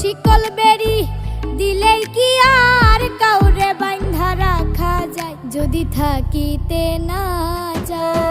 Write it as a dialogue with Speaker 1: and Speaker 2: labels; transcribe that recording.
Speaker 1: শিকল বেরি দিলেই কি আর কাউরে বান্ধা রাখা যায়? যদি থাকিতে না যায়।